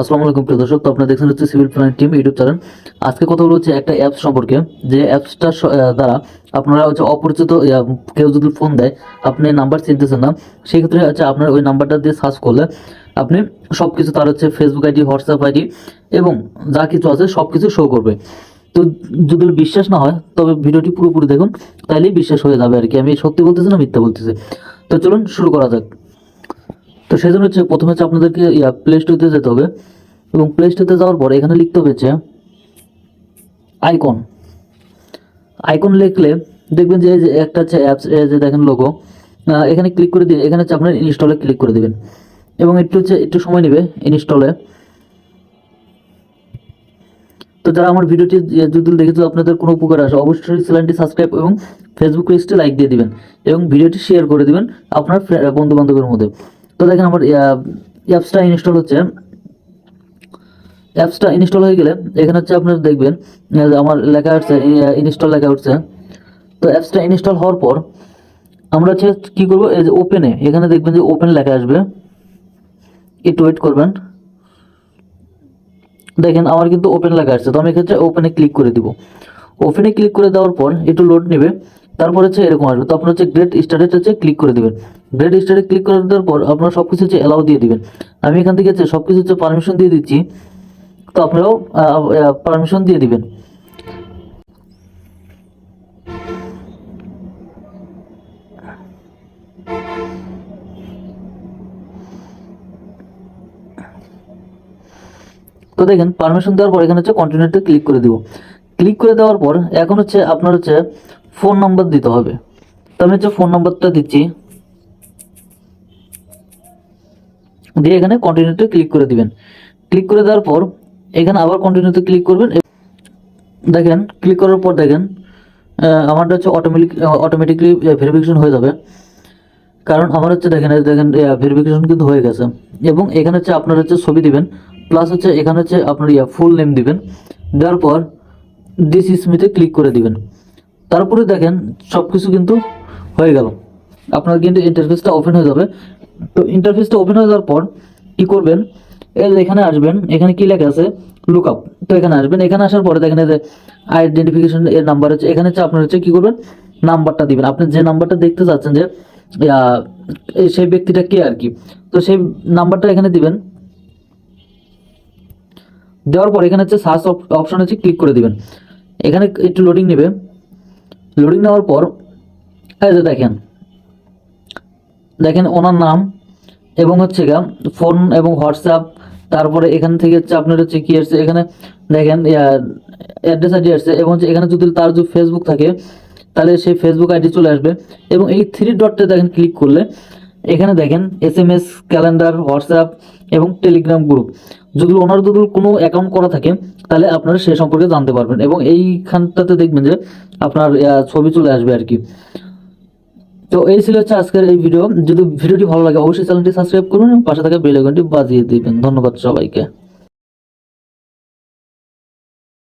আসসালামু আলাইকুম প্রিয় দর্শক, তো আপনারা দেখছেন হচ্ছে civil plan team YouTube channel. আজকে কথা বলা হচ্ছে একটা অ্যাপস সম্পর্কে, যে অ্যাপসটা দ্বারা আপনারা হচ্ছে অপরিচিত কেউ যদি ফোন দেয়, আপনি নাম্বার চিনতেছেন না, সেই ক্ষেত্রে হচ্ছে আপনার ওই নাম্বারটা দিয়ে সার্চ করলে আপনি সব কিছু তার হচ্ছে ফেসবুক আইডি হোয়াটসঅ্যাপ আইডি এবং যা কিছু আছে সব কিছু শো করবে। তো যদি বিশ্বাস না হয়, তবে ভিডিওটি পুরোপুরি দেখুন, তাইলেই বিশ্বাস হয়ে যাবে আর কি। আমি সত্যি বলতেছি না মিথ্যা বলতেছি। তো চলুন শুরু করা যাক। তো সেই জন্য হচ্ছে প্রথমে হচ্ছে আপনাদেরকে, ইয়া প্লে স্টোরতে যেতে হবে এবং প্লে স্টোরতে যাওয়ার পর এখানে লিখতে হবে হচ্ছে আইকন আইকন লিখলে দেখবেন যে যে একটা হচ্ছে অ্যাপস যে দেখেন লোগো এখানে ক্লিক করে দিয়ে, এখানে হচ্ছে আপনার ইনস্টলে ক্লিক করে দিবেন। এবং একটু হচ্ছে, একটু সময় নেবে ইনস্টলে তো যারা আমার ভিডিওটি যদি দেখেছ, আপনাদের কোনো উপকার আসে, অবশ্যই চ্যানেলটি সাবস্ক্রাইব এবং ফেসবুক পেজটি লাইক দিয়ে দিবেন এবং ভিডিওটি শেয়ার করে দিবেন আপনার বন্ধু বান্ধবের মধ্যে। তো দেখেন আমার অ্যাপসটা ইনস্টল হচ্ছে। অ্যাপসটা ইনস্টল হয়ে গেলে এখানে হচ্ছে আপনারা দেখবেন আমার লেখা উঠছে ইনস্টল লেখা উঠছে তো অ্যাপসটা ইনস্টল হওয়ার পর আমরা হচ্ছে কী করব, এই যে ওপেনে এখানে দেখবেন যে ওপেন লেখা আসবে। একটু ওয়েট করবেন। দেখেন আমার কিন্তু ওপেন লেখা আসছে, তো আমি এক্ষেত্রে ওপেনে ক্লিক করে দিব। ওপেনে ক্লিক করে দেওয়ার পর একটু লোড নেবে। তারপর হচ্ছে এরকম আসবে। তো আপনার হচ্ছে গ্রেট স্টার্টেড হচ্ছে ক্লিক করে দিবেন। গ্রেট স্টার্টে ক্লিক করে দেওয়ার পর আপনারা সব কিছু হচ্ছে অ্যালাউ দিয়ে দিবেন। আমি এখান থেকে হচ্ছে সব কিছু হচ্ছে পারমিশন দিয়ে দিচ্ছি। তো আপনারাও পারমিশন দিয়ে দিবেন। তো দেখেন পারমিশন দেওয়ার পর এখানে হচ্ছে কন্টিনিউতে ক্লিক করে দিব। ক্লিক করে দেওয়ার পর এখন হচ্ছে আপনার হচ্ছে ফোন নাম্বার দিতে হবে। তো আমি হচ্ছে ফোন নাম্বারটা দিচ্ছি, দিয়ে এখানে কন্টিনিউতে ক্লিক করে দিবেন। ক্লিক করে দেওয়ার পর এখানে আবার কন্টিনিউতে ক্লিক করবেন। দেখেন ক্লিক করার পর দেখেন আমারটা হচ্ছে অটোমেটিক অটোমেটিকলি ভেরিফিকেশন হয়ে যাবে। কারণ আমার হচ্ছে দেখেন দেখেন ভেরিফিকেশন কিন্তু হয়ে গেছে। এবং এখানে হচ্ছে আপনার হচ্ছে ছবি দিবেন প্লাস হচ্ছে এখানে হচ্ছে আপনার ইয়া ফুল নেম দিবেন। দেওয়ার পর দিস স্মিথে ক্লিক করে দিবেন। তারপরে দেখেন সব কিছু কিন্তু হয়ে গেল। আপনার কিন্তু ইন্টারফেসটা ওপেন হয়ে যাবে। তো ইন্টারফেসটা ওপেন হয়ে যাওয়ার পর কি করবেন? এই এখানে আসবেন, এখানে কি লেখা আছে? লুক আপ তো এখানে আসবেন, এখানে আসার পরে দেখেন যে আইডেন্টিফিকেশন এর নাম্বার হচ্ছে, এখানে হচ্ছে আপনার হচ্ছে কি করবেন? নাম্বারটা দিবেন। আপনি যে নাম্বারটা দেখতে চাচ্ছেন যে সেই ব্যক্তিটা কে আর কি? তো সেই নাম্বারটা এখানে দিবেন। দেওয়ার পর এখানে হচ্ছে সার্চ অপশন হচ্ছে ক্লিক করে দিবেন। এখানে একটু লোডিং নেবে। লোডিং নেওয়ার পর, এই যে দেখেন দেখেন ওনার নাম এবং হচ্ছে গা ফোন এবং হোয়াটসঅ্যাপ তারপরে এখান থেকে হচ্ছে আপনার হচ্ছে কি আসছে, এখানে দেখেন অ্যাড্রেস আইডি আসছে এবং হচ্ছে এখানে যদি তার যদি ফেসবুক থাকে, তাহলে সেই ফেসবুক আইডি চলে আসবে এবং এই থ্রি ডটটা দেখেন ক্লিক করলে, এখানে দেখেন S M S calendar WhatsApp এবং টেলিগ্রাম গ্রুপ যদি ওনার যদি কোনো অ্যাকাউন্ট করা থাকে, তাহলে আপনারা সে সম্পর্কে জানতে পারবেন। এবং এইখানটাতে দেখবেন যে আপনার ছবি চলে আসবে আর কি। তো এই ছিল হচ্ছে আজকের এই ভিডিও যদি ভিডিওটি ভালো লাগে, অবশ্যই চ্যানেলটি সাবস্ক্রাইব করুন এবং পাশে থাকা বেল বাজিয়ে দিবেন। ধন্যবাদ সবাইকে।